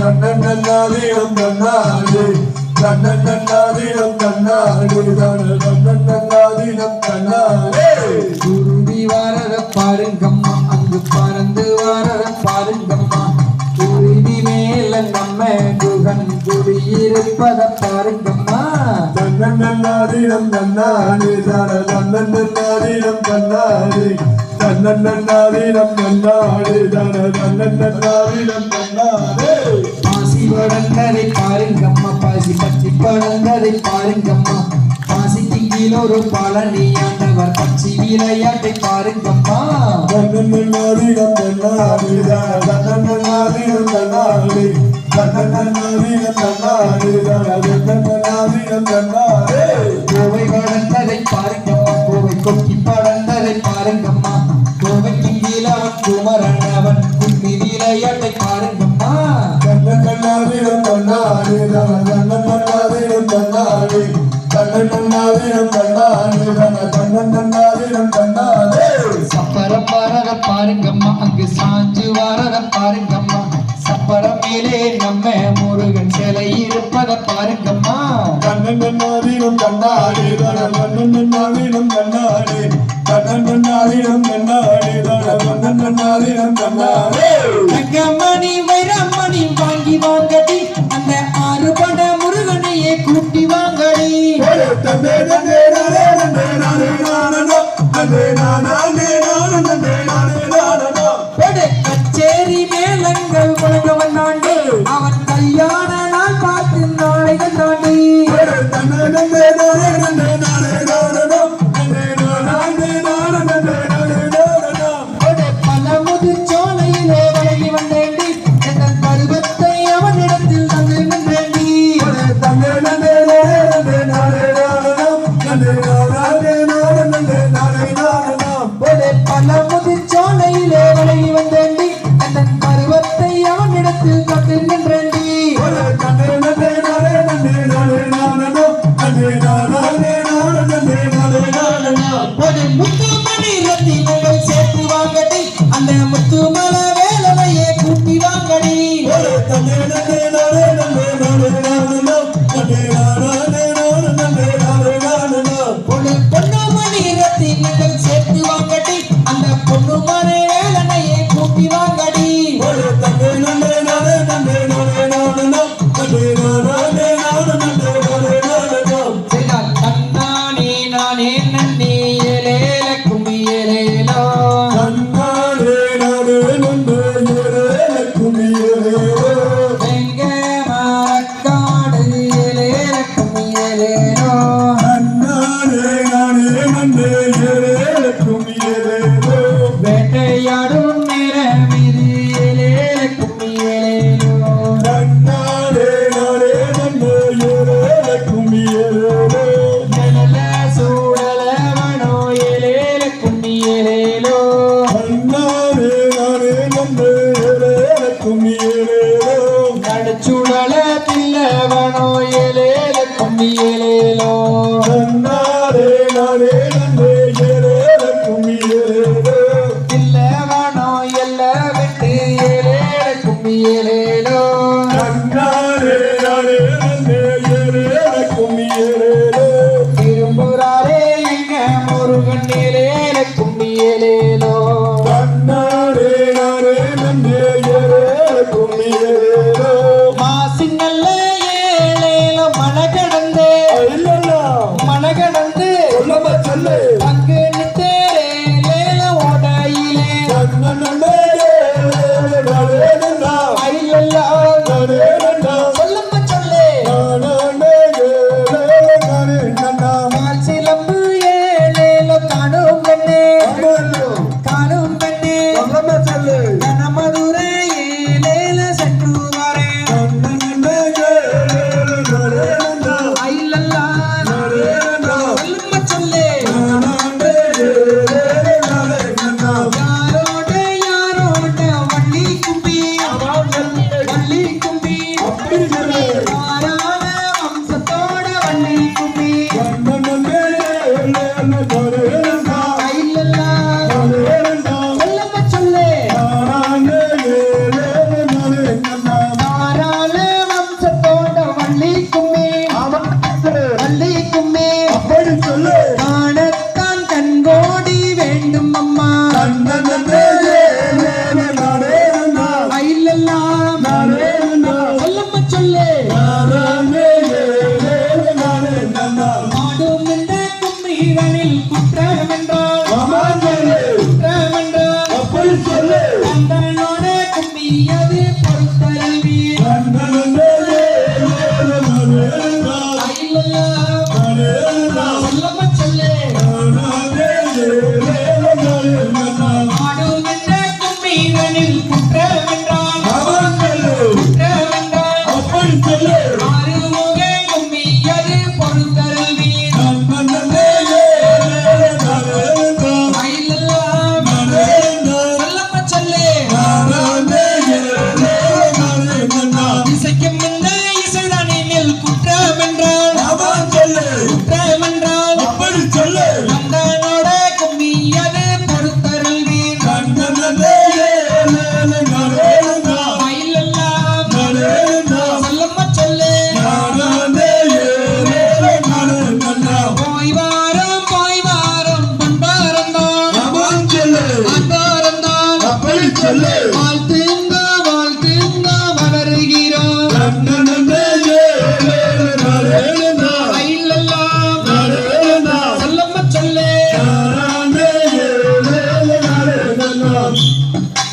தன்னன்னாதீனம் தன்னாடு தன்னன்னாதீனம் தன்னாடு தன்னன்னாதீனம் தன்னாடு குருவி வரத பாருங்கம்மா அங்கு பறந்து வரத பாருங்கம்மா. குருவி மேல நம்ம குகன் குடியிருப்பத பாருங்கம்மா. தன்னன்னாதீனம் தன்னாடு தன தன்னன்னாதீனம் தன்னாடு தன்னன்னாதீனம் தன்னாடு தன பாசி வளர்ந்ததை பாருங்கம்மா பாசி பற்றி படந்ததை பாருங்கம்மா பாசி திங்கில் ஒரு பழனியாண்டவர் பச்சி விளையாட்டை பாருங்கம்மா தன்னன்னாதீனம் தன்னாடு தன தன்னன்னாதீனம் தன்னன்னாதீனம் தன்னாடு கோவை படந்ததை பாருங்கம்மா கோவை கொக்கி படந்ததை பாருங்கம்மா. கோவைக்கு கீழ குமரன் அவன் கும்மி விளையாட்டை பாருங்கம்மா. தன்னன்னாதீனம் தன்னாடு தன தன்னன்னாதீனம் தன்னாடு தன்னன்னாதீனம் தன்னாடு தன தன்னன்னாதீனம் தன்னாடு சப்பரம் வரத பாருங்கம்மா அங்கு சாஞ்சு வாரத பாருங்கம்மா. சப்பரம் மேலே நம்ம முருகன் சிலை இருப்பத பாருங்கம்மா. தன்னன்னாதீனம் தன்னாடு தன தன்னன்னாதீனம் தன்னாடு தன்னன்னாதீனம் தன்னாடு தன தன்னன்னாதீனம் தன்னாடு தங்கமணி வைரமணி வாங்கி வாங்கடி. அந்த ஆறு பட முருகனையே கூட்டி வாங்கடி. தந்தே தந்தே. தந்தே நானே. நானோ தந்தே நானே நானோ கொடு பலமுது சோலையிலே விலகி வந்தேண்டி எங்கள் பருவத்தை அவனிடத்தில் தந்து நின்றேண்டி தந்தே நானோ தந்தே நானே நானோ தந்தே நானே நானோ கொடு பலமுது அவனிடத்தில் தந்து முருகன் மேலே love.